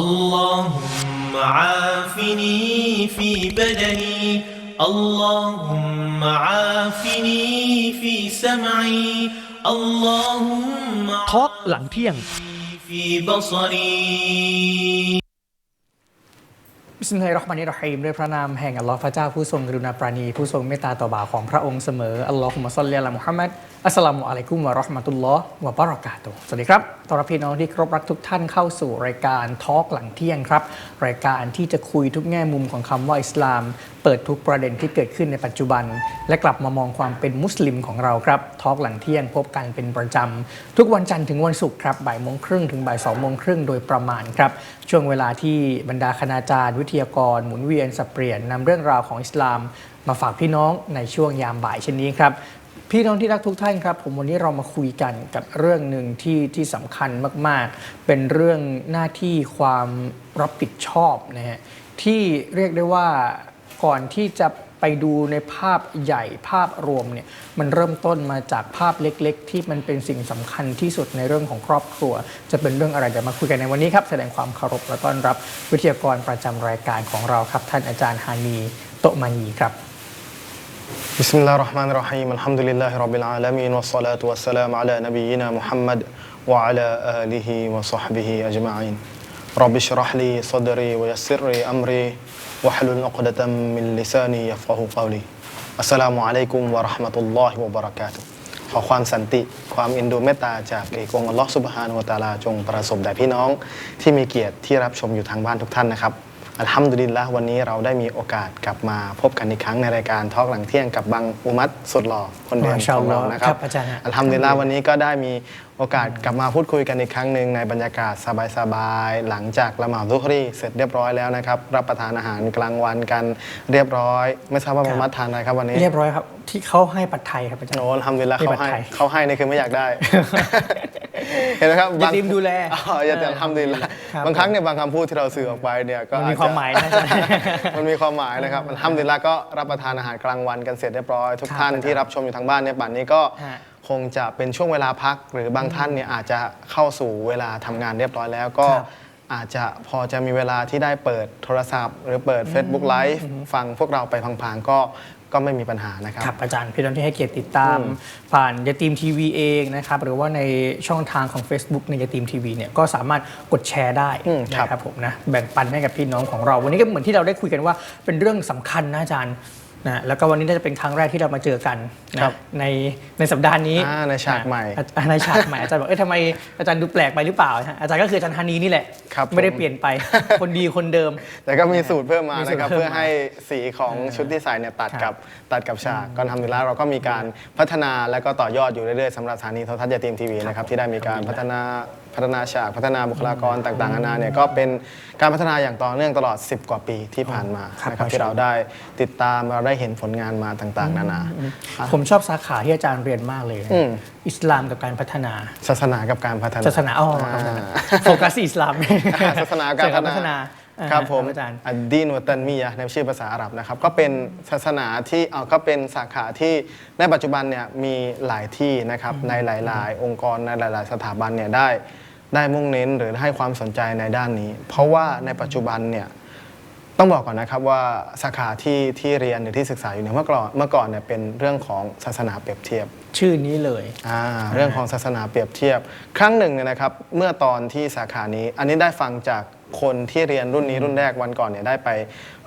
اللهم عافني في بدني اللهم عافني في سمعي اللهم ทอล์กหลังเที่ยง في بصري บิสมิลลาฮิรเราะห์มานิรเราะฮีมด้วยพระนามแห่งอัลลอฮ์พระเจ้าผู้ทรงกรุณาปราณี ผู้ทรงเมตตาต่อบ่าวของพระองค์เสมอ อัลลอฮุมะซัลลิอะลามุฮัมมัด อัสสลามุอะลัยกุมวะราะห์มะตุลลอฮ์วะบะเราะกาตุสวัสดีครับต้อนรับพี่น้องที่ครพรักทุกท่านเข้าสู่รายการทอล์กหลังเที่ยงครับ รายการที่จะคุยทุกแง่มุมของคำว่าอิสลาม เปิดทุกประเด็นที่เกิดขึ้นในปัจจุบัน และกลับมามองความเป็นมุสลิมของเราครับทอล์กหลังเที่ยงพบกันเป็นประจำทุกวันจันทร์ถึงวันศุกร์ครับบ่ายโมงครึ่งถึงบ่ายสองโมงครึ่งโดยประมาณครับช่วงเวลาที่บรรดาคณาจารย์ วิทยากรหมุนเวียนสับเปลี่ยนนำเรื่องราวของอิสลามมาฝากพี่น้องในช่วงยามบ่ายเช่นนี้ครับ พี่น้องที่รักทุกท่านครับ ผมวันนี้เรามาคุยกันกับเรื่องหนึ่งที่ที่สำคัญมาก ๆ เป็นเรื่องหน้าที่ความรับผิดชอบนะฮะที่เรียกได้ว่าก่อนที่จะไปดูในภาพใหญ่ภาพรวมเนี่ยมันเริ่มต้นมาจากภาพเล็กๆ ที่มันเป็นสิ่งสำคัญที่สุดในเรื่องของครอบครัว จะเป็นเรื่องอะไรเดี๋ยวมาคุยกันในวันนี้ครับ แสดงความเคารพและต้อนรับวิทยากรประจำรายการของเราครับ ท่านอาจารย์ฮานีโตมานีครับ بسم الله الرحمن الرحيم الحمد لله رب العالمين والصلاة والسلام على نبينا محمد وعلى آله وصحبه أجمعين رب اشرح لي صدري ويسر لي أمري واحلل عقدة من لساني يفقه قولي السلام عليكم ورحمة الله وبركاته ขอความสันติ ความอินดูเมตตาจากเอกองค์อัลลอฮฺสุบฮานุวะตะอาลาจงประสบแด่พี่น้องที่มีเกียรติที่รับชมอยู่ทางบ้านทุกท่านนะครับ อัลฮัมดุลิลละวันนี้เราได้มีโอกาสกลับมาพบกันอีกครั้งในรายการทอล์กหลังเที่ยงกับบังอุมัตสุดหล่อคนเดิมมาชาขอัอลงลอเราฮ์นะครัครับบอาจารย์ฮะอัลฮัมดุลิลละวันนี้ก็ได้มี โอกาสกลับมาพูดคุยกันอีกครั้งหนึ่งในบรรยากาศสบายๆ หลังจากละหมาดซุฮรีเสร็จเรียบร้อยแล้วนะครับ รับประทานอาหารกลางวันกันเรียบร้อย ไม่ทราบว่าครับมุมัดทานอะไรครับวันนี้ เรียบร้อยครับ ที่เขาให้ปัดไทยครับอาจารย์โอ้ทำดีแล้วมีเขาบัตรให้ไทยเขาให้นี่คือไม่อยากได้ เห็นไหมครับอย่าบางทีมดูแลอ๋ออย่าแต่ทำดีแล้วครับบางครั้งเนี่ยบางคำพูดที่เราสื่อออกไปเนี่ยก็มันมีอจจะความหมายนะอาจารย์มันมีความหมายนะครับทำดีแล้วก็รับประทานอาหารกลางวันกันเสร็จเรียบร้อย ทุกครับท่านอาจารย์ที่รับชมอยู่ทางบ้านเนี่ยบัดนี้ก็ฮะ คงจะเป็นช่วงเวลาพัก หรือบางท่านเนี่ยอาจจะเข้าสู่เวลาทำงานเรียบร้อยแล้วก็ครับอาจจะพอจะมีเวลาที่ได้เปิดโทรศัพท์ หรือเปิด Facebook Live ฟังพวกเราไปพังๆก็ก็ไม่มีปัญหานะครับ ครับอาจารย์พี่น้องที่ให้เกียรติติดตาม ผ่านยาตีมทีวีเองนะครับหรือว่าในช่องทางของ Facebook ในยาตีมทีวีเนี่ยก็สามารถกดแชร์ได้อืมครับ นะครับผมนะแบ่งปันให้กับพี่น้องของเรา วันนี้ก็เหมือนที่เราได้คุยกันว่าเป็นเรื่องสำคัญนะอาจารย์ นะแล้วก็วันนี้น่าจะเป็นครั้งแรกที่เรามาเจอกันนะครับในในสัปดาห์นี้อ่าในฉากใหม่อะในฉากใหม่อาจารย์บอกเอ้ยทำไมอาจารย์ดูแปลกไปหรือเปล่า อาจารย์ก็คืออาจารย์ธานีนี่แหละ ครับไม่ได้ผม เปลี่ยนไปคนดีคนเดิม แต่ก็มีสูตรเพิ่มมามีสูตรนะครับ เพิ่มเพื่อให้สีของชุดที่ใส่เนี่ยตัดครักับบตัดกับฉากก็ทำดีแล้วเราก็มีการพัฒนาและก็ต่อยอดอยู่เรื่อยๆสำหรับสถานีโทรทัศน์ยาตีมทีวีนะครับที่ได้มีการพัฒนาพัฒนาฉากพัฒนาบุคลากรต่างๆนานาเนี่ยก็เป็นการพัฒนาอย่างต่อเนื่องตลอด 10 กว่าปีที่ผ่านมาครับนะครับมาชาที่เราได้ติดตามเราได้เห็นผลงานมาต่างๆ นานา ผมชอบสาขาที่อาจารย์เรียนมากเลยอืม อิสลามกับการพัฒนา ศาสนากับการพัฒนาศาสนาอ๋อครับอ่า โฟกัสที่อิสลามศาสนาการใช่คพับฒนาอ่า ครับผมอาจารย์อัดดีนวตันมียะในชื่อภาษาอาหรับนะครับ ก็เป็นศาสนาที่เอาก็เป็นสาขาที่ในปัจจุบันเนี่ยมีหลายที่นะครับในหลาย ๆ องค์กรในหลาย ๆ สถาบันเนี่ยได้ได้มุ่งเน้นหรือให้ความสนใจในด้านนี้ เพราะว่าในปัจจุบันเนี่ยต้องบอกก่อนนะครับว่าสาขาที่ที่เรียนหรือที่ศึกษาอยู่เนี่ยเมื่อก่อนเมื่อก่อนเนี่ยเป็นเรื่องของศาสนาเปรียบเทียบ ชื่อนี้เลยอ่าเรื่องของศาสนาเปรียบเทียบ ครั้งหนึ่งเนี่ยนะครับ เมื่อตอนที่สาขานี้อันนี้ได้ฟังจาก คนที่เรียนรุ่นนี้รุ่นแรกวันก่อนเนี่ยได้ไป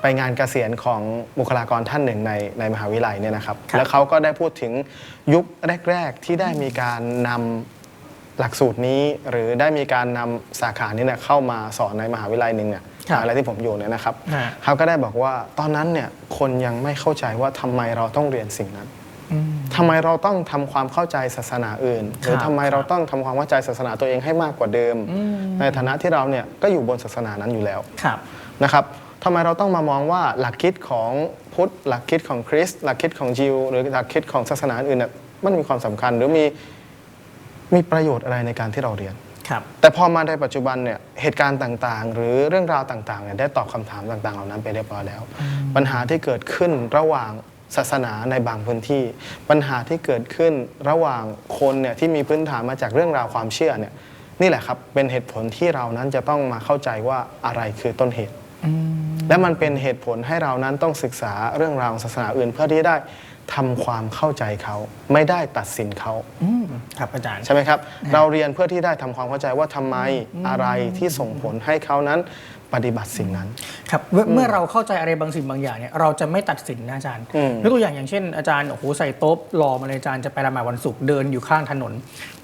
ไปงานเกษียณของบุคลากรท่านหนึ่งในในมหาวิทยาลัยเนี่ยนะครับครับ แล้วเขาก็ได้พูดถึงยุคแรก ๆ ที่ได้มีการนำหลักสูตรนี้ หรือได้มีการนำสาขานี้เนี่ยเข้ามาสอนในมหาวิทยาลัยหนึ่งเนี่ยครับอะไรที่ผมอยู่เนี่ยนะครับฮะ เขาก็ได้บอกว่าตอนนั้นเนี่ยคนยังไม่เข้าใจว่าทำไมเราต้องเรียนสิ่งนั้น ทำไมเราต้องทำความเข้าใจศาสนาอื่น หรือครับทำไมเราต้องทำความเข้าใจศาสนาตัวเองให้มากกว่าเดิม ในฐานะที่เราเนี่ยก็อยู่บนศาสนานั้นอยู่แล้วครับนะครับทำไมเราต้องมามองว่าหลักคิดของพุทธหลักคิดของคริสต์หลักคิดของจิว หรือหลักคิดของศาสนาอื่นเนี่ยมันมีความสำคัญหรือมีมีประโยชน์อะไรในการที่เราเรียนครับแต่พอมาในปัจจุบันเนี่ยเหตุการณ์ต่างๆ หรือเรื่องราวต่างๆเนี่ยได้ตอบคำถามต่างๆ เหล่านั้นไปเรียบร้อยแล้ว ปัญหาที่เกิดขึ้นระหว่าง ศาสนาในบางพื้นที่ ปัญหาที่เกิดขึ้นระหว่างคนเนี่ยที่มีพื้นฐานมาจากเรื่องราวความเชื่อเนี่ยนี่แหละครับเป็นเหตุผลที่เรานั้นจะต้องมาเข้าใจว่าอะไรคือต้นเหตุ และมันเป็นเหตุผลให้เรานั้นต้องศึกษาเรื่องราวของศาสนาอื่น เพื่อที่ได้ทำความเข้าใจเขาไม่ได้ตัดสินเขาอืมครับอาจารย์ใช่ไหมครับ เราเรียนเพื่อที่ได้ทำความเข้าใจว่าทำไมอะไรที่ส่งผลให้เขานั้น ปฏิบัติสิ่งนั้น ครับเมื่อเมื่อเราเข้าใจอะไรบางสิ่งบางอย่างเนี่ยเราจะไม่ตัดสินนะอาจารย์อืม ยกตัวอย่างอย่างเช่นอาจารย์โอ้โหใส่โต๊ะรอมาเลยอาจารย์จะไปละหมาดวันศุกร์เดินอยู่ข้างถนน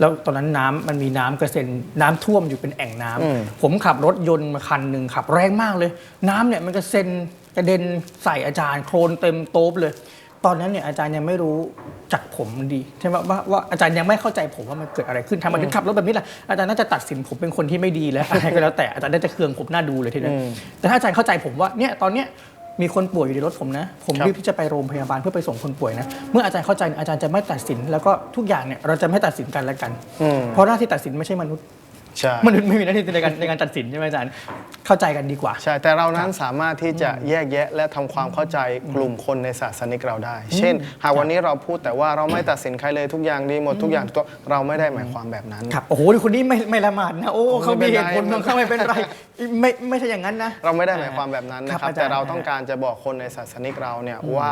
แล้วตอนนั้นน้ำมันมีน้ำกระเซ็นน้ำท่วมอยู่เป็นแอ่งน้ำอืมผมขับรถยนต์มาคันหนึ่งขับแรงมากเลย น้ำเนี่ยมันกระเซ็นกระเด็นใส่อาจารย์โคลนเต็มโต๊ะเลย ตอนนั้นเนี่ยอาจารย์ยังไม่รู้จักผมดีใช่ไหมว่าว่าอาจารย์ยังไม่เข้าใจผมว่ามันเกิดอะไรขึ้นทำไมถึงขับรถแบบนี้ล่ะอาจารย์น่าจะตัดสินผมเป็นคนที่ไม่ดีแล้วอะไรก็แล้วแต่อาจารย์น่าจะเคืองผมหน้าดูเลยทีเดียวแต่ถ้าอาจารย์เข้าใจผมว่าเนี่ยตอนเนี้ยมีคนป่วยอยู่ในรถผมนะ ผมครับรีบที่จะไปโรงพยาบาลเพื่อไปส่งคนป่วยนะ เมื่ออาจารย์เข้าใจเนี่ยอาจารย์จะไม่ตัดสิน แล้วก็ทุกอย่างเนี่ยเราจะไม่ตัดสินกันและกันอืมเพราะหน้าที่ตัดสินไม่ใช่มนุษย์ ใช่ มนุษย์ไม่มีหน้าที่ในการในการตัดสินใช่ไหมอาจารย์ เข้าใจกันดีกว่า ใช่ แต่เรานั้นสามารถที่จะแยกแยะและทำความเข้าใจกลุ่มคนในศาสนิกเราได้ เช่น หากวันนี้เราพูดแต่ว่าเราไม่ตัดสินใครเลยทุกอย่างดีหมดทุกอย่างตัวเราไม่ได้หมายความแบบนั้น ครับ โอ้โหคนนี้ไม่ไม่ละหมาดนะ โอ้เขามีเหตุผลของเขาไม่เป็นไร ไม่ไม่ใช่อย่างนั้นนะ เราไม่ได้หมายความแบบนั้นนะคครัรับบอาจารย์แต่เราต้องการจะบอกคนในศาสนิกเราเนี่ยว่า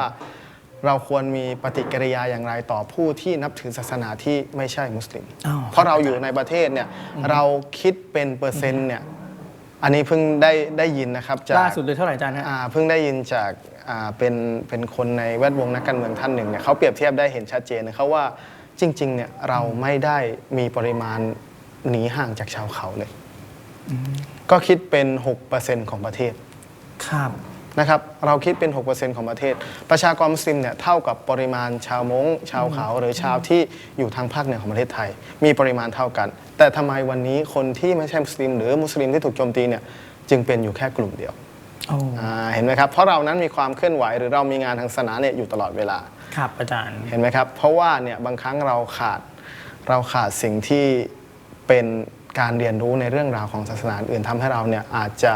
เราควรมีปฏิกิริยาอย่างไรต่อผู้ที่นับถือศาสนาที่ไม่ใช่มุสลิม อ้าว เพราะเราอยู่ในประเทศเนี่ยเราคิดเป็นเปอร์เซ็นต์เนี่ยอันนี้เพิ่งได้ได้ยินนะครับจาก ล่าสุดเลยเท่าไหร่อาจารย์ฮะ อ่าเพิ่งได้ยินจากอ่าเป็นเป็นคนในแวดวงนักการเมืองท่านหนึ่งเนี่ยเขาเปรียบเทียบได้เห็นชัดเจนนะครับว่าจริงๆเนี่ยเราไม่ได้มีปริมาณหนีห่างจากชาวเขาเลย ก็คิดเป็น 6%ของประเทศ ครับ นะครับเราคิดเป็น 6%ของประเทศ ประชากรมุสลิมเนี่ยเท่ากับปริมาณชาวมงชาวเขาหรือชาวที่อยู่ทางภาคเหนือของประเทศไทย มีปริมาณเท่ากัน แต่ทำไมวันนี้คนที่ไม่ใช่มุสลิม หรือมุสลิมที่ถูกโจมตีเนี่ยจึงเป็นอยู่แค่กลุ่มเดียวโอ้อ่าเห็นไหมครับ เพราะเรานั้นมีความเคลื่อนไหวหรือเรามีงานทางศาสนาเนี่ยอยู่ตลอดเวลา ครับอาจารย์ เห็นไหมครับ เพราะว่าเนี่ยบางครั้งเราขาดเราขาดสิ่งที่เป็นการเรียนรู้ในเรื่องราวของศาสนาอื่นทำให้เราเนี่ยอาจจะ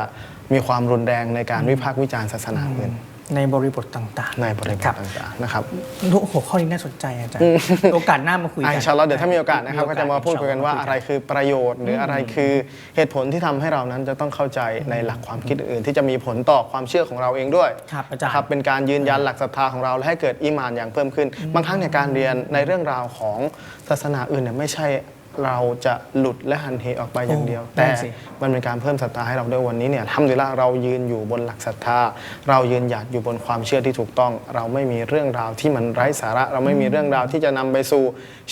มีความรุนแรงในการวิพากษ์วิจารณ์ศาสนาอื่น ในบริบทต่างๆในบริบทครับต่างๆนะครับทุกหัวข้อนี้น่าสนใจอาจารย์โอกาสหน้ามาคุยอะกัอินชาอัลลอฮ์เดี๋ยวถ้ามีโอกาสนะครับมีก็โอกาสจะมาพูดคุยกันว่าอินชาอัลลอฮ์อะไรคือประโยชน์ หรืออะไรคือเหตุผลที่ทำให้เรานั้นจะต้องเข้าใจในหลักความคิดอื่น ที่จะมีผลต่อความเชื่อของเราเองด้วยครับอาจารย์นะครับเป็นการยืนยันหลักศรัทธาของเราและให้เกิดอีหมานอย่างเพิ่มขึ้น บางครั้งเนี่ยการเรียนในเรื่องราวของศาสนาอื่นเนี่ยไม่ใช่ เราจะหลุดและหันเหออกไปอย่างเดียวโอ้แต่นั่นสิมันเป็นการเพิ่มศรัทธาให้เราด้วยวันนี้เนี่ยทำดีละเรายืนอยู่บนหลักศรัทธา เรายืนหยัดอยู่บนความเชื่อที่ถูกต้อง เราไม่มีเรื่องราวที่มันไร้สาระ เราไม่มีเรื่องราวที่จะนำไปสู่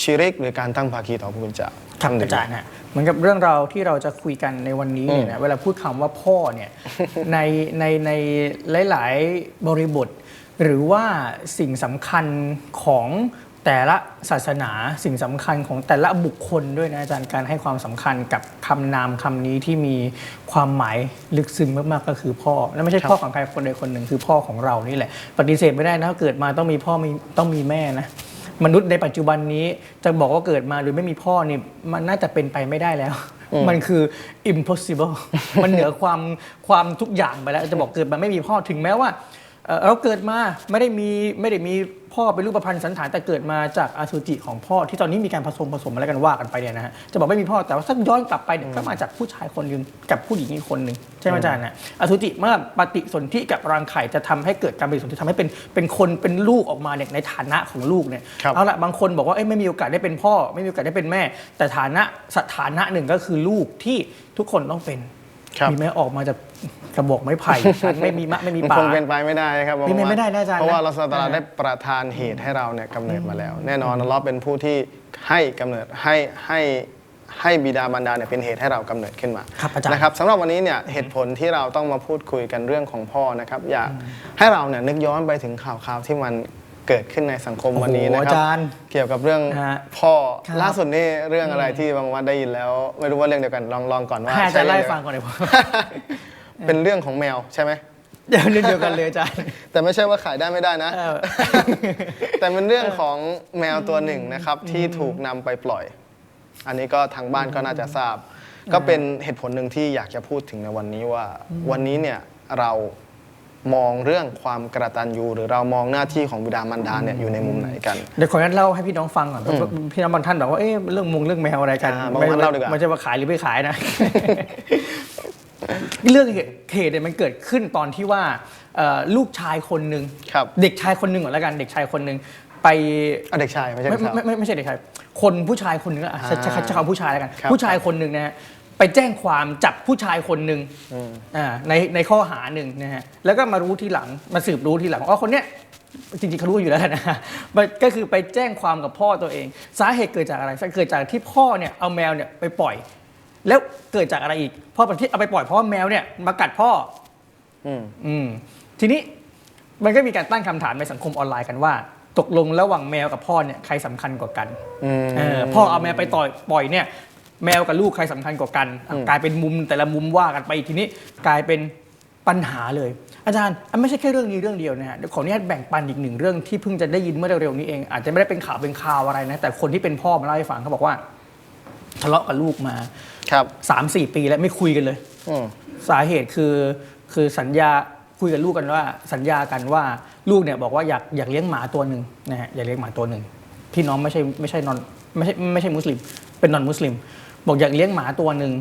ชิริก หรือการตั้งภาคีต่อพระพุทธเจ้าครับทำดีอาจารย์ฮะเหมือนกับเรื่องราวที่เราจะคุยกันในวันนี้เนี่ยนะเวลาพูดคำว่าพ่อเนี่ยในในในหลาย ๆ บริบท หรือว่าสิ่งสำคัญของ แต่ละศาสนาสิ่งสำคัญของแต่ละบุคคลด้วยนะอาจารย์การให้ความสำคัญกับคำนามคำนี้ที่มีความหมายลึกซึ้งมากๆก็คือพ่อและไม่ใช่พ่อของใครคนใดคนหนึ่งคือพ่อของเรานี่แหละ ปฏิเสธไม่ได้นะเกิดมาต้องมีพ่อมีต้องมีแม่นะมนุษย์ในปัจจุบันนี้จะบอกว่าเกิดมาหรือไม่มีพ่อนี่มันน่าจะเป็นไปไม่ได้แล้ว มันคือ impossible มันเหนือความความทุกอย่างไปแล้วจะบอกเกิดมาไม่มีพ่อถึงแม้ว่า เอ่อเราเกิดมาไม่ได้มีไม่ได้มีพ่อเป็นรูปพันธ์สันฐานแต่เกิดมาจากอสุจิของพ่อที่ตอนนี้มีการผสมผสมอะไรกันว่ากันไปเนี่ยนะฮะจะบอกไม่มีพ่อแต่ว่าถ้าย้อนกลับไปเนี่ยก็มาจากผู้ชายคนหนึ่งกับผู้หญิงอีกคนหนึ่งใช่ไหมอาจารย์นะอสุจิเมื่อปฏิสนธิกับรังไข่จะทำให้เกิดการปฏิสนธิทำให้เป็นเป็นคนเป็นลูกออกมาเนี่ยในฐานะของลูกเนี่ยครับเอาละบางคนบอกว่าเอ้ยไม่มีโอกาสได้เป็นพ่อ ไม่มีโอกาสได้เป็นแม่ แต่ฐานะสถานะหนึ่งก็คือลูกที่ทุกคนต้องเป็น ครับมีแม้ออกมาจากกระบอกไม้ไผ่ฉันไม่มีมะไม่มีมันป่า คงเป็นไปไม่ได้ครับเป็นไปไม่ได้นะอาจารย์เพราะว่านะเราสตาอ่าได้ประทานเหตุให้เราเนี่ยกำเนิดมาแล้ว แน่นอนอัลเลาะห์เป็นผู้ที่ให้กำเนิดให้ให้ให้บิดามารดาเนี่ยเป็นเหตุให้เรากำเนิดขึ้นมาครับอาจารย์นะครับสำหรับวันนี้เนี่ยเหตุผลที่เราต้องมาพูดคุยกันเรื่องของพ่อนะครับ อยากให้เราเนี่ยนึกย้อนไปถึงข่าวคราวที่มัน เกิดขึ้นในสังคมวันนี้นะโอ้โหครัอาจารย์เกี่ยวกับเรื่องฮะพ่อครับ ล่าสุดนี่เรื่องอะไรที่บางวันได้ยินแล้ว ไม่รู้ว่าเรื่องเดียวกันลองลองก่อนว่าให้อาจารย์ใช่ไล่เรื่องเดียวฟังก่อนเลยพ่อเป็นเรื่องของแมวใช่ไหมเดี๋ยวเรื่องเดียวกันเลยอาจารย์ แต่ไม่ใช่ว่าขายได้ไม่ได้นะ เออ แต่เป็นเรื่องของแมวตัวหนึ่งนะครับที่ถูกนำไปปล่อย อันนี้ก็ทางบ้านก็น่าจะทราบ ก็เป็นเหตุผลหนึ่งที่อยากจะพูดถึงในวันนี้ว่า วันนี้เนี่ยเรา มองเรื่องความกระตันยูหรือเรามองหน้าที่ของบิดามารดาเนี่ยอยู่ในมุมไหนกัน เดี๋ยวขออนุญาตเล่าให้พี่น้องฟังก่อนเพราะว่าพี่น้องบางท่านบอกว่าเอ๊ะเรื่องมงเรื่องแมวอะไรกันอ่าบางท่านเล่าดีกว่ามันจะมาขายหรือไม่ขายนะ เรื่องเหตุเนี่ยมันเกิดขึ้นตอนที่ว่าเอ่อลูกชายคนหนึ่งครับเด็กชายคนหนึ่งก่อนแล้วกัน เด็กชายคนหนึ่งไป เอาเด็กชายไม่ใช่ไม่เด็กสาว ไม่ไม่ไม่ใช่เด็กชายคนผู้ชายคนหนึ่งอะใช้ใช้ใช้ใช้คำผู้ชายแล้วกัน ครับผู้ชายคนหนึ่งนะฮะ ไปแจ้งความจับผู้ชายคนหนึ่งอ่าในในข้อหาหนึ่งนะฮะแล้วก็มารู้ทีหลังมาสืบรู้ทีหลังว่าคนเนี้ยจริงๆเขารู้อยู่แล้วนะมันก็คือไปแจ้งความกับพ่อตัวเอง สาเหตุเกิดจากอะไรเกิดจากที่พ่อเนี่ยเอาแมวเนี่ยไปปล่อย แล้วเกิดจากอะไรอีกพ่อที่เอาไปปล่อยเพราะว่าแมวเนี่ยมากัดพ่อ อืมอืมทีนี้มันก็มีการตั้งคำถามในสังคมออนไลน์กันว่า ตกลงระหว่างแมวกับพ่อเนี่ยใครสำคัญกว่ากันอืมเออพ่อเอาแมวไปต่อยปล่อยเนี่ย แมวกับลูกใครสำคัญกว่ากันอะกลายเป็นมุมแต่ละมุมว่ากันไปทีนี้กลายเป็นปัญหาเลย อาจารย์อันไม่ใช่แค่เรื่องนี้เรื่องเดียวนะฮะเดี๋ยวขออนุญาตแบ่งปันอีกหนึ่งเรื่องที่เพิ่งจะได้ยินเมื่อเร็วๆนี้เองอาจจะไม่ได้เป็นข่าวเป็นข่าวอะไรนะแต่คนที่เป็นพ่อมาเล่าให้ฟังเขาบอกว่า ทะเลาะกับลูกมาครับสามสี่ปีแล้วไม่คุยกันเลย อืม สาเหตุคือคือสัญญาคุยกับลูกกันว่า สัญญากันว่าลูกเนี่ยบอกว่าอยากอยากเลี้ยงหมาตัวหนึ่งนะฮะอยากเลี้ยงหมาตัวหนึ่งพี่น้องไม่ใช่ไม่ใช่นอนไม่ใช่ไม่ใช่มุสลิม เป็นนอนมุสลิม บอกอยากเลี้ยงหมาตัวหนึ่ง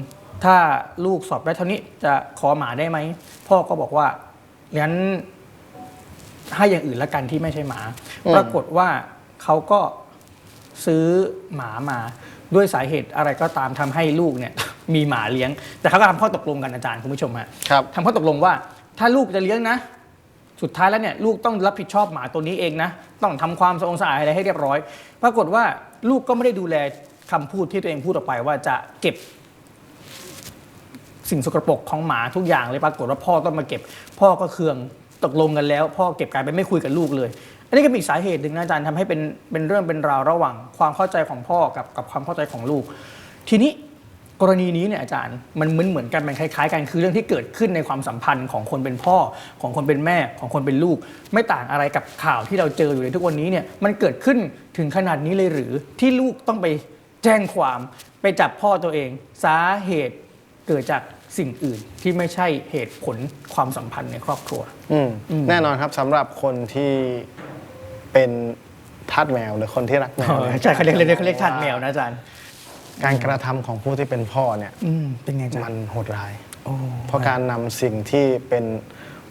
ถ้าลูกสอบได้เท่านี้จะขอหมาได้ไหมพ่อก็บอกว่างั้นให้อย่างอื่นละกันที่ไม่ใช่หมาอืมปรากฏว่าเขาก็ซื้อหมามาด้วยสาเหตุอะไรก็ตามทำให้ลูกเนี่ย มีหมาเลี้ยง แต่เขาก็ทำข้อตกลงกันอาจารย์คุณผู้ชมฮะครับทำข้อตกลงว่า ถ้าลูกจะเลี้ยงนะ สุดท้ายแล้วเนี่ยลูกต้องรับผิดชอบหมาตัวนี้เองนะ ต้องทำความสะอาดสะอาดอะไรให้เรียบร้อย ปรากฏว่าลูกก็ไม่ได้ดูแล คำพูดที่ตัวเองพูดออกไปว่าจะเก็บสิ่งสกปรกของหมาทุกอย่างเลยปรากฏว่าพ่อต้องมาเก็บ พ่อก็เคืองตกลงกันแล้ว พ่อเก็บกลายเป็นไม่คุยกับลูกเลย อันนี้ก็มีอีกสาเหตุหนึ่งนะอาจารย์ทำให้เป็นเป็นเรื่องเป็นราวระหว่างความเข้าใจของพ่อกับกับความเข้าใจของลูก ทีนี้กรณีนี้เนี่ยอาจารย์มันเหมือนเหมือนกันมันคล้ายๆกันคือเรื่องที่เกิดขึ้นในความสัมพันธ์ของคนเป็นพ่อของคนเป็นแม่ของคนเป็นลูก ไม่ต่างอะไรกับข่าวที่เราเจออยู่ในทุกวันนี้เนี่ยมันเกิดขึ้นถึงขนาดนี้เลยหรือที่ลูกต้องไป แจ้งความไปจับพ่อตัวเอง สาเหตุเกิดจากสิ่งอื่นที่ไม่ใช่เหตุผลความสัมพันธ์ในครอบครัว อืมแน่นอนครับสำหรับคนที่เป็นทาสแมวหรือคนที่รักแมวนี่ยใช่เขาเรียกเขาเรียกทาสแมวนะอาจารย์การกระทำของผู้ที่เป็นพ่อเนี่ย อืมเป็นไงอาจารมันย์โหดร้าย โอ้ เพราะการนำสิ่งที่เป็น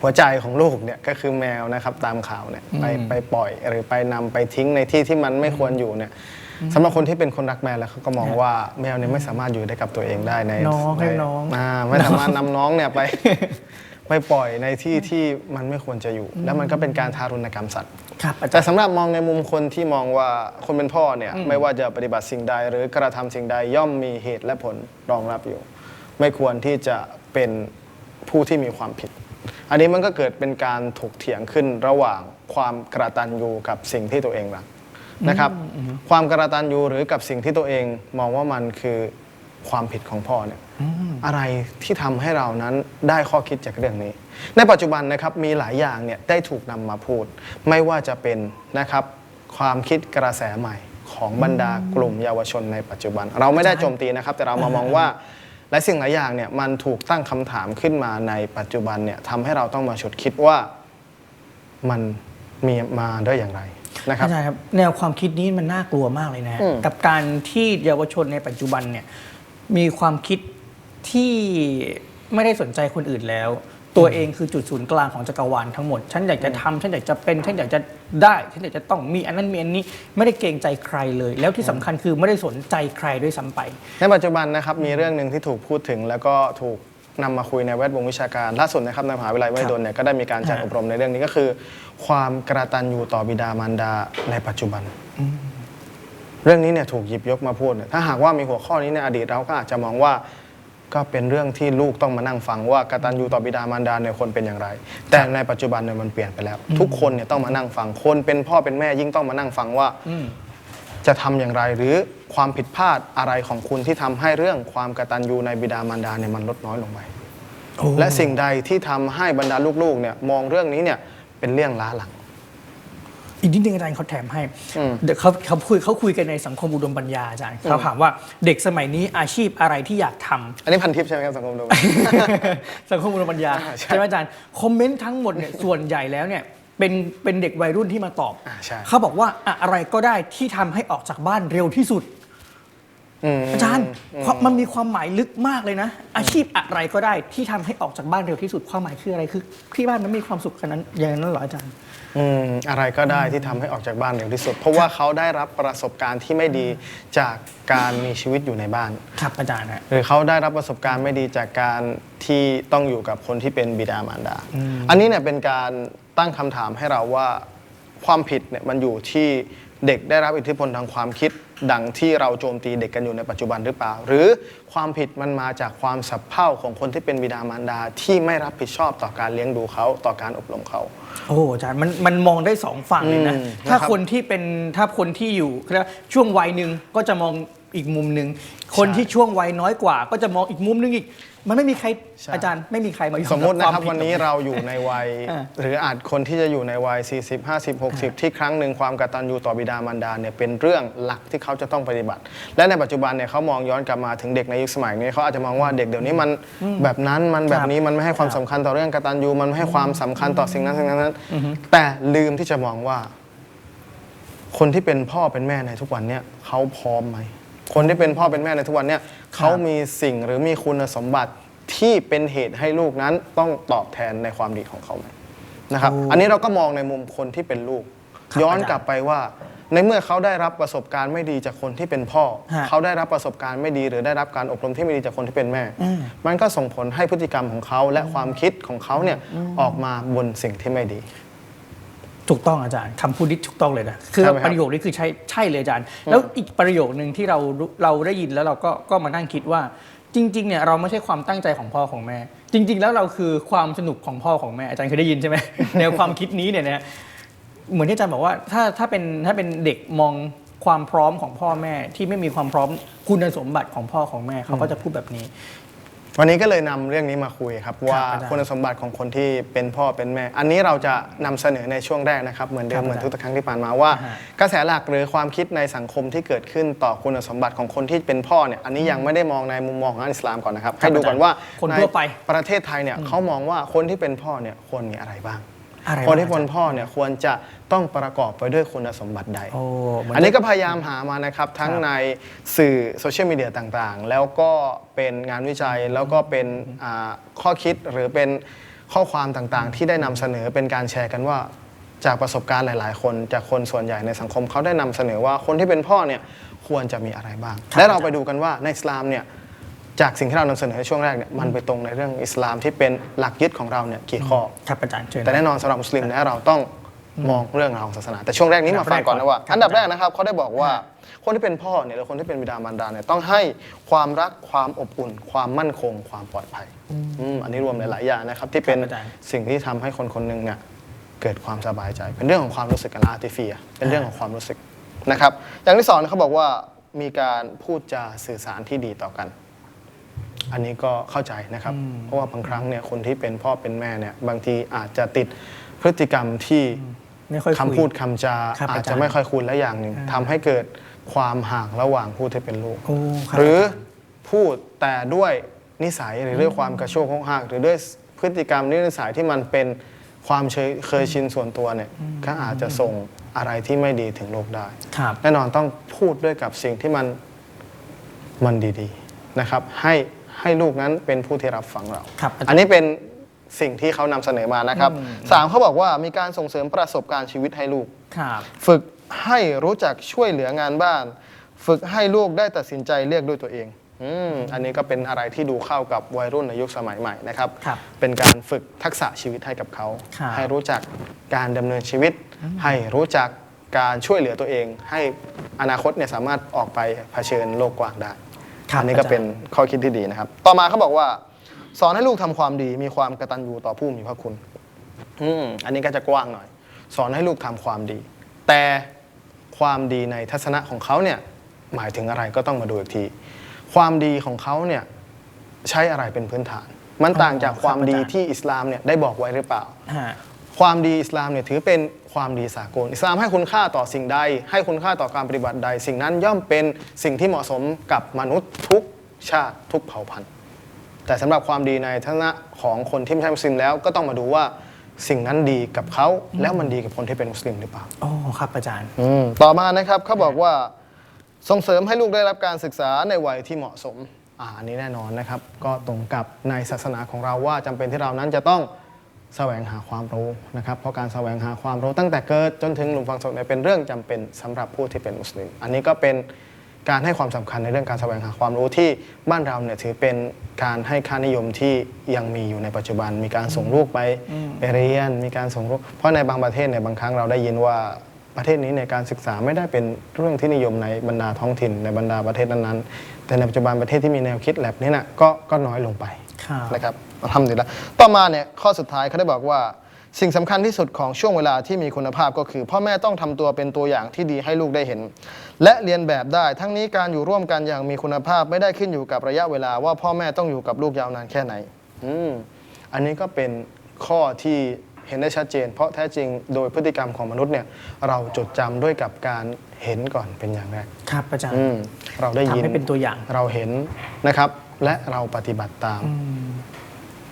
หัวใจของลูกเนี่ยก็คือแมวนะครับตามข่าวเนี่ยไปไปปล่อยหรือไปนำไปทิ้งในที่ที่มันไม่ควรอยู่เนี่ยสำหรับคนที่เป็นคนรักแมวแล้วเขาก็มองว่าแมวเนี่ยไม่สามารถอยู่ได้กับตัวเองได้ในน้องให้ในน้องาไม่สามารถนำน้องเนี่ยไป ไปปล่อยในที่ที่มันไม่ควรจะอยู่ แล้วมันก็เป็นการทารุณกรรมสัตว์ ครับอาจารแต่ย์สำหรับมองในมุมคนที่มองว่าคนเป็นพ่อเนี่ยไม่ว่าจะปฏิบัติสิ่งใด หรือกระทำสิ่งใดย่อมมีเหตุและผลรองรับอยู่ ไม่ควรที่จะเป็นผู้ที่มีความผิด อันนี้มันก็เกิดเป็นการถกเถียงขึ้นระหว่างความกระตันยูกับสิ่งที่ตัวเองรักนะครับ ความกระตันยูหรือกับสิ่งที่ตัวเองมองว่ามันคือความผิดของพ่อเนี่ยอะไรที่ทำให้เรานั้นได้ข้อคิดจากเรื่องนี้ ในปัจจุบันนะครับมีหลายอย่างเนี่ยได้ถูกนำมาพูด ไม่ว่าจะเป็นนะครับความคิดกระแสใหม่ของบรรดากลุ่มเยาวชนในปัจจุบัน เราไม่ได้โจมตีนะครับ แต่เรามามองว่า หลายสิ่งหลายอย่างเนี่ยมันถูกตั้งคำถามขึ้นมาในปัจจุบันเนี่ยทำให้เราต้องมาฉุดคิดว่ามันมีมาได้อย่างไรนะครับอาจารย์ครับแนวความคิดนี้มันน่ากลัวมากเลยนะฮะอืมกับการที่เยาวชนในปัจจุบันเนี่ยมีความคิดที่ไม่ได้สนใจคนอื่นแล้ว ตัวเองคือจุดศูนย์กลางของจักรวาลทั้งหมด ฉันอยากจะทำฉันอยากจะเป็น ฉันอยากจะได้ ฉันอยากจะต้องมีอันนั้นมีอันนี้ ไม่ได้เกรงใจใครเลย แล้วที่สำคัญคือไม่ได้สนใจใครด้วยซ้ำไป ในปัจจุบันนะครับมีเรื่องหนึ่งที่ถูกพูดถึง แล้วก็ถูกนำมาคุยในแวดวงวิชาการล่าสุดนะครับในมหาวิทยาลัยมหิดลเนี่ยก็ได้มีการจัดฮะอบรมในเรื่องนี้ก็คือ ความกระตันยูต่อบิดามารดาในปัจจุบัน เรื่องนี้เนี่ยถูกหยิบยกมาพูดเนี่ยถ้าหากว่ามีหัวข้อนี้ในอดีตเราก็อาจจะมองว่า ก็เป็นเรื่องที่ลูกต้องมานั่งฟังว่ากตัญญูต่อบิดามารดาในยคนเป็นอย่างไร แต่ในปัจจุบันเนี่ยมันเปลี่ยนไปแล้ว ทุกคนเนี่ยต้องมานั่งฟังคนเป็นพ่อเป็นแม่ยิ่งต้องมานั่งฟังว่าอืมจะทำอย่างไรหรือความผิดพลาดอะไรของคุณที่ทำให้เรื่องความกตัญญูในบิดามารดาเนี่ยมันลดน้อยลงไปโอ้และสิ่งใดที่ทำให้บรรดาลูกๆเนี่ยมองเรื่องนี้เนี่ยเป็นเรื่องล้าหลัง อีกนิดนึงอาจารย์เขาแถมให้เดี๋ยวเขาเขาคุยเขาคุยกันในสังคมอุดมปัญญาอาจารย์เขาถามว่าเด็กสมัยนี้อาชีพอะไรที่อยากทำอันนี้พันทิปใช่ไหมครับสังคมดูสังคมอุดมปัญญาอ่าใช่ใช่ไหมอาจารย์คอมเมนต์ทั้งหมดเนี่ยส่วนใหญ่แล้วเนี่ยเป็นเป็นเด็กวัยรุ่นที่มาตอบอ่าใช่เขาบอกว่าอะอะไรก็ได้ที่ทำให้ออกจากบ้านเร็วที่สุดอืมอาจารย์ความมันมีความหมายลึกมากเลยนะ อาชีพอะไรก็ได้ที่ทำให้ออกจากบ้านเร็วที่สุดความหมายคืออะไรคือที่บ้านมันมีความสุขขนาดนั้นอย่างนั้นเหรออาจารย์ อืมอะไรก็ได้ที่ทำให้ออกจากบ้านเร็วที่สุด เพราะว่าเขาได้รับประสบการณ์ที่ไม่ดีจากการมีชีวิตอยู่ในบ้าน ครับอาจารย์ฮะ หรือเขาได้รับประสบการณ์ไม่ดีจากการที่ต้องอยู่กับคนที่เป็นบิดามารดา อันนี้เนี่ยเป็นการตั้งคำถามให้เราว่าความผิดเนี่ยมันอยู่ที่เด็กได้รับอิทธิพลทางความคิด ดังที่เราโจมตีเด็กกันอยู่ในปัจจุบันหรือเปล่า หรือความผิดมันมาจากความสับเพร่าของคนที่เป็นบิดามารดาที่ไม่รับผิดชอบต่อการเลี้ยงดูเขาต่อการอบรมเขา โอ้อาจารย์มันมันมองได้สองฝั่งเลยนะ อืมถ้านะครับคนที่เป็นถ้าคนที่อยู่เรียกว่าช่วงวัยหนึ่งก็จะมองอีกมุมหนึ่งคนที่ช่วงวัยน้อยกว่า ก็จะมองอีกมุมหนึงอีก มันไม่มีใครใช่ อาจารย์ไม่มีใครมายอมสมมตินะครับ วาผิด วันนี้เราอยู่ในวัย อ่า หรืออาจคนที่จะอยู่ในวัย 40 50 60 ที่ครั้งหนึ่งความกตัญญูต่อบิดามารดาเนี่ยเป็นเรื่องหลักที่เขาจะต้องปฏิบัติ และในปัจจุบันเนี่ยเขามองย้อนกลับมาถึงเด็กในยุคสมัยนี้เขาอาจจะมองว่าเด็กเดี๋ยวนี้มันแบบนั้นมันแบบนี้มันไม่ให้ความสำคัญต่อเรื่องกตัญญูมันไม่ให้ความสำคัญต่อสิ่งนั้นสิ่งนั้น แต่ลืมที่จะมองว่า คนที่เป็นพ่อเป็นแม่ในทุกวันเนี่ยเขาพร้อมไหม คนที่เป็นพ่อเป็นแม่ในทุกวันเนี่ยเขามีสิ่งหรือมีคุณสมบัติที่เป็นเหตุให้ลูกนั้นต้องตอบแทนในความดีของเขาไหมนะครับโอ้อันนี้เราก็มองในมุมคนที่เป็นลูกครับย้อนอาจารย์กลับไปว่า ในเมื่อเขาได้รับประสบการณ์ไม่ดีจากคนที่เป็นพ่อฮะเขาได้รับประสบการณ์ไม่ดี หรือได้รับการอบรมที่ไม่ดีจากคนที่เป็นแม่อืมมันก็ส่งผลให้พฤติกรรมของเขาและความคิดของเขาเนี่ยออกมาบนสิ่งที่ไม่ดี ถูกต้องอาจารย์คำพูดนี้ถูกต้องเลยนะคือใช่ไหมครับ ประโยคนี้คือใช่ใช่เลยอาจารย์ แล้วอีกประโยคหนึ่งที่เรารู้เราได้ยินแล้วเราก็ก็มานั่งคิดว่า จริงๆเนี่ยเราไม่ใช่ความตั้งใจของพ่อของแม่ จริง ๆ แล้วเราคือความสนุกของพ่อของแม่อาจารย์เคยได้ยินใช่ไหม แนวความคิดนี้เนี่ยนะเหมือนที่อาจารย์บอกว่าถ้าถ้าเป็นถ้าเป็นเด็กมองความพร้อมของพ่อแม่ที่ไม่มีความพร้อมคุณสมบัติของพ่อของแม่เขาก็จะพูดแบบนี้ วันนี้ก็เลยนำเรื่องนี้มาคุยครับว่าอาจารย์คุณสมบัติของคนที่เป็นพ่อเป็นแม่ อันนี้เราจะนำเสนอในช่วงแรกนะครับ เหมือนเดิครัมบเหมือนอาจารย์ทุกๆครั้งที่ผ่านมาว่า อ่าฮะ กระแสหลักหรือความคิดในสังคมที่เกิดขึ้นต่อคุณสมบัติของคนที่เป็นพ่อเนี่ยอันนี้ยังไม่ได้มองในมุมมองของอัลอิสลามก่อนนะครับให้ดูก่อนว่าคนทั่วไป ในประเทศไทยเนี่ยเขามองว่าคนที่เป็นพ่อเนี่ยควรมีอะไรบ้าง อะไรคนที่บ้างเป็นพ่อเนี่ยควรจะต้องประกอบไปด้วยคุณสมบัติใด โอ้เหมือนอันนี้ก็พยายามหามานะครับ ทั้งครับในสื่อโซเชียลมีเดียต่างๆ แล้วก็เป็นงานวิจัยแล้วก็เป็นอ่าข้อคิดหรือเป็นข้อความต่างๆ ที่ได้นำเสนอเป็นการแชร์กันว่า จากประสบการณ์หลาย ๆ คนจากคนส่วนใหญ่ในสังคมเขาได้นำเสนอว่าคนที่เป็นพ่อเนี่ยควรจะมีอะไรบ้างครับและเราไปดูกันว่าในอิสลามเนี่ย จากสิ่งที่เรานำเสนอในช่วงแรกเนี่ยมันไปตรงในเรื่องอิสลามที่เป็นหลักยึดของเราเนี่ยกี่ข้อ ครับอาจารย์เชิญ แต่แน่นอนสำหรับมุสลิมเนี่ยเราต้องมองเรื่องราวของศาสนา แต่ช่วงแรกนี้มาฟังก่อนนะว่า ครับอันดับแรกนะครับเขาได้บอกว่าคนที่เป็นพ่อเนี่ยหรือคนที่เป็นบิดามารดาเนี่ยต้องให้ความรักความอบอุ่น ความมั่นคง ความปลอดภัยอืมอันนี้รวมหลายๆอย่างนะครับที่เป็นครับอาจารย์ สิ่งที่ทำให้คนคนหนึ่งเนี่ยเกิดความสบายใจ เป็นเรื่องของความรู้สึกกันละอาติฟียะห์เป็นเรื่องของความรู้สึกนะครับ อย่างที่สองเนี่ยเขาบอกว่ามีการพูดจาสื่อสารที่ดีต่อกัน อันนี้ก็เข้าใจนะครับ เพราะว่าบางครั้งเนี่ยคนที่เป็นพ่อเป็นแม่เนี่ยบางทีอาจจะติดพฤติกรรมที่ไม่ค่อยคำคุยพูดคำจาครับอาจอาจารจะย์ไม่ค่อยคุ้นและอย่างหนึ่งทำให้เกิดความห่างระหว่างผู้ที่เป็นลูกโอ้ครับหรือพูดแต่ด้วยนิสัยหรือด้วยความกระโชกห้องหักหรือด้วยพฤติกรรมนิสัยที่มันเป็นความเคยเคยชินส่วนตัวเนี่ยก็อาจจะส่งอะไรที่ไม่ดีถึงลูกได้ครับแน่นอนต้องพูดด้วยกับสิ่งที่มันมันดีๆนะครับ ให้ ให้ลูกนั้นเป็นผู้ที่รับฟังเรา ครับอาจารย์อันนี้เป็นสิ่งที่เขานำเสนอมานะครับสามเขาบอกว่ามีการส่งเสริมประสบการณ์ชีวิตให้ลูก ครับฝึกให้รู้จักช่วยเหลืองานบ้าน ฝึกให้ลูกได้ตัดสินใจเลือกด้วยตัวเองอืมอันนี้ก็เป็นอะไรที่ดูเข้ากับวัยรุ่นในยุคสมัยใหม่นะครับ ครับ เป็นการฝึกทักษะชีวิตให้กับเขา ครับให้รู้จักการดำเนินชีวิต ให้รู้จักการช่วยเหลือตัวเอง ให้อนาคตเนี่ยสามารถออกไปเผชิญโลกกว้างได้ครับ อันนี้ก็อาจารย์เป็นข้อคิดที่ดีนะครับ ต่อมาเขาบอกว่า สอนให้ลูกทำความดีมีความกตัญญูต่อผู้มีพระคุณ อืมอันนี้ก็จะกว้างหน่อย สอนให้ลูกทำความดี แต่ความดีในทัศนะของเขาเนี่ยหมายถึงอะไรก็ต้องมาดูอีกที ความดีของเขาเนี่ยใช้อะไรเป็นพื้นฐาน มันต่างจากอ๋อครับความดีอาจารย์ที่อิสลามเนี่ยได้บอกไว้หรือเปล่าฮะความดีอิสลามเนี่ยถือเป็น ความดีสากล อิสลามให้คุณค่าต่อสิ่งใด ให้คุณค่าต่อการปฏิบัติใด สิ่งนั้นย่อมเป็นสิ่งที่เหมาะสมกับมนุษย์ทุกชาติทุกเผ่าพันธุ์ แต่สำหรับความดีในทัศนะของคนที่ไม่ใช่มุสลิมแล้วก็ต้องมาดูว่าสิ่งนั้นดีกับเขาแล้วมันดีกับคนที่เป็นมุสลิมหรือเปล่าอ๋อครับอาจารย์อืมต่อมานะครับเขาบอกว่าส่งเสริมให้ลูกได้รับการศึกษาในวัยที่เหมาะสมอ่าอันนี้แน่นอนนะครับ ก็ตรงกับในศาสนาของเราว่าจำเป็นที่เรานั้นจะต้อง แสวงหาความรู้นะครับเพราะการแสวงหาความรู้ตั้งแต่เกิดจนถึงหลุมฝังศพเนี่ยเป็นเรื่องจำเป็นสำหรับผู้ที่เป็นมุสลิม อันนี้ก็เป็นการให้ความสำคัญในเรื่องการแสวงหาความรู้ที่บ้านเราเนี่ยถือเป็นการให้ค่านิยมที่ยังมีอยู่ในปัจจุบัน มีการส่งลูกไปไปเรียน มีการส่งลูกเพราะในบางประเทศเนี่ยบางครั้งเราได้ยินว่าประเทศนี้ในการศึกษาไม่ได้เป็นเรื่องที่นิยมในบรรดาท้องถิ่นในบรรดาประเทศนั้นๆแต่ในปัจจุบันประเทศที่มีแนวคิดแบบนี้นะก็ก็น้อยลงไปครับ นะครับทำดีแล้วต่อมาเนี่ยข้อสุดท้ายเขาได้บอกว่า สิ่งสำคัญที่สุดของช่วงเวลาที่มีคุณภาพก็คือ พ่อแม่ต้องทำตัวเป็นตัวอย่างที่ดีให้ลูกได้เห็น และเรียนแบบได้ ทั้งนี้การอยู่ร่วมกันอย่างมีคุณภาพไม่ได้ขึ้นอยู่กับระยะเวลาว่าพ่อแม่ต้องอยู่กับลูกยาวนานแค่ไหนอืมอันนี้ก็เป็นข้อที่เห็นได้ชัดเจน เพราะแท้จริงโดยพฤติกรรมของมนุษย์เนี่ยเราจดจำด้วยกับการเห็นก่อนเป็นอย่างแรก ครับอาจารย์อืมเราได้ยินทำให้เป็นตัวอย่างเราเห็นนะครับ และเราปฏิบัติตาม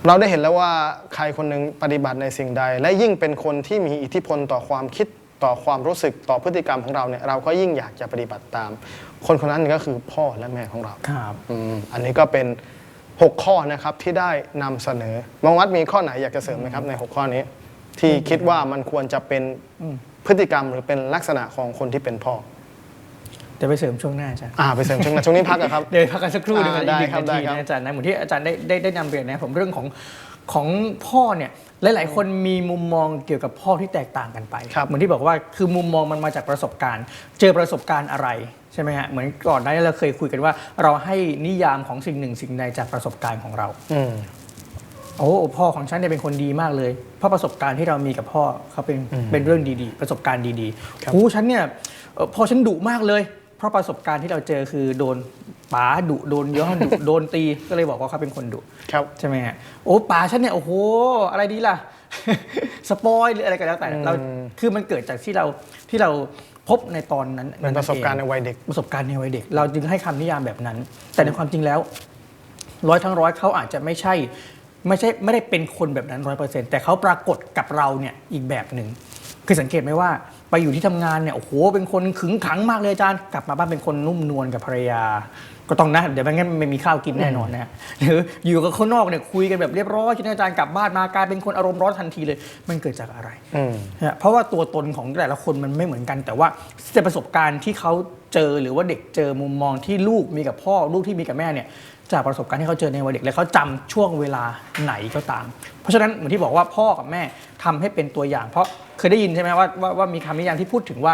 เราได้เห็นแล้วว่าใครคนหนึ่งปฏิบัติในสิ่งใด และยิ่งเป็นคนที่มีอิทธิพลต่อความคิดต่อความรู้สึกต่อพฤติกรรมของเราเนี่ยเราก็ยิ่งอยากจะปฏิบัติตาม คนคนนั้นก็คือพ่อและแม่ของเราครับอืมอันนี้ก็เป็น 6 ข้อนะครับที่ได้นำเสนอมองวัดมีข้อไหนอยากจะเสริมไหมครับใน 6 ข้อนี้ ที่คิดว่ามันควรจะเป็นพฤติกรรมหรือเป็นลักษณะของคนที่เป็นพ่อเดี๋ยวไปเสริมช่วงหน้าอาจารย์อ่าไปเสริมช่วงนั้นช่วงนี้พักอะครับ เดี๋ยวพักกันสักครู่หนึงอ่านะอีกหนึ่งได้ครับนาทีได้ครับ นะอาจารย์นะเหมือนที่อาจารย์ได้ได้ได้นำเรียนนะผมเรื่องของของพ่อเนี่ยหลาย ๆ คนมีมุมมองเกี่ยวกับพ่อที่แตกต่างกันไป ครับเหมือนที่บอกว่าคือมุมมองมันมาจากประสบการณ์ เจอประสบการณ์อะไรใช่ไหมฮะเหมือนก่อนหน้านี้เราเคยคุยกันว่า เราให้นิยามของสิ่งหนึ่งสิ่งใดจากประสบการณ์ของเรา อืม โอ้พ่อของฉันเนี่ยเป็นคนดีมากเลย เพราะประสบการณ์ที่เรามีกับพ่อเขาเป็นเป็นเรื่องดีๆ ประสบการณ์ดีครับๆโอ้ฉันเนี่ยเอ่อพ่อฉันดุมากเลยเพ ราะประสบการณ์ที่เราเจอคือโดนป๋าดุโดนย้อนดุ โดนตีก็เลยบอกว่าเขาเป็นคนดุครับใช่ไหมฮะโอ้ป๋าฉันเนี่ยโอ้โหอะไรดีล่ะ สปอยหรืออะไรก็แล้วแต่เราคือมันเกิดจากที่เราที่เราพบในตอนนั้นเป็นประสบการณ์ในเองวัยเด็กประสบการณ์ในวัยเด็ก เราจึงให้คำนิยามแบบนั้น แต่ในความจริงแล้ว ร้อยทั้งร้อยเขาอาจจะไม่ใช่ไม่ใช่ไม่ได้เป็นคนแบบนั้นร้อยเปอร์เซ็นต์แต่เขาปรากฏกับเราเนี่ยอีกแบบหนึ่งคือสังเกตไหมว่า ไปอยู่ที่ทำงานเนี่ยโอ้โหเป็นคนขึงขังมากเลยอาจารย์กลับมาบ้านเป็นคนนุ่มนวลกับภรรยา ก็ต้องนะ เดี๋ยวไม่งั้นไม่มีข้าวกินแน่นอนนะฮะหรืออยู่กับคนนอกเนี่ยคุยกันแบบเรียบร้อยที่อาจารย์กลับบ้านมากลายเป็นคนอารมณ์ร้อนทันทีเลย มันเกิดจากอะไรอืมนะฮะเพราะว่าตัวตนของแต่ละคนมันไม่เหมือนกัน แต่ว่าแต่ประสบการณ์ที่เขาเจอหรือว่าเด็กเจอมุมมองที่ลูกมีกับพ่อลูกที่มีกับแม่เนี่ย จากประสบการณ์ที่เขาเจอในวัยเด็ก และเขาจำช่วงเวลาไหนก็ตาม เพราะฉะนั้นเหมือนที่บอกว่าพ่อกับแม่ทำให้เป็นตัวอย่าง เพราะเคยได้ยินใช่ไหมว่าว่าว่ามีคำนิยามที่พูดถึงว่า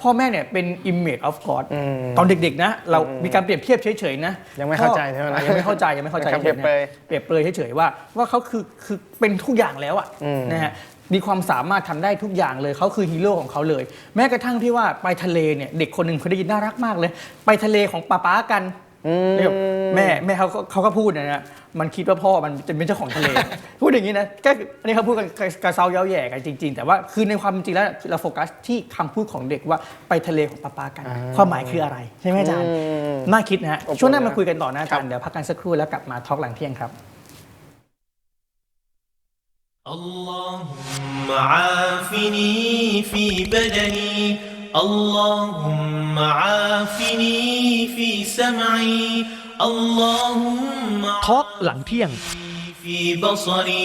พ่อแม่เนี่ยเป็น image of God อืมตอนเด็กๆนะ เรามีการเปรียบเทียบเฉยๆนะยังไม่เข้าใจใช่ไหมอะยังไม่เข้าใจยังไม่เข้าใจยังเปรียบเปรยเปรียบเปรยเฉยๆว่าว่าเขาคือคือเป็นทุกอย่างแล้วอะอืมนะฮะมีความสามารถทำได้ทุกอย่างเลยเขาคือฮีโร่ของเขาเลย แม้กระทั่งที่ว่าไปทะเลเนี่ยเด็กคนหนึ่งเคยได้ยินน่ารักมากเลย ไปทะเลของป้าป๊ากัน เรียกแม่แม่เขาก็เขาก็พูดนะฮะมันคิดว่าพ่อมันจะเป็นเจ้าของทะเล พูดอย่างนี้นะก็อันนี้เขาพูดกันกระเซาเย้าแย่กันจริง ๆ แต่ว่าคือในความจริงแล้วเราโฟกัสที่คำพูดของเด็กว่าไปทะเลของป้าป๊ากัน อ่า ความหมายคืออะไรใช่ไหมอาจารย์ อืม น่าคิดนะฮะ อบอุ่น ช่วงหน้า นะ มาคุยกันต่อนะอา ครั จาร บ ย์เดี๋ยวพักกันสักครู่แล้วกลับมาทอล์กหลังเที่ยงครับ اللهم عافني في بدني اللهم عافني في سمعي اللهم ทอล์กหลังเที่ยง في بصري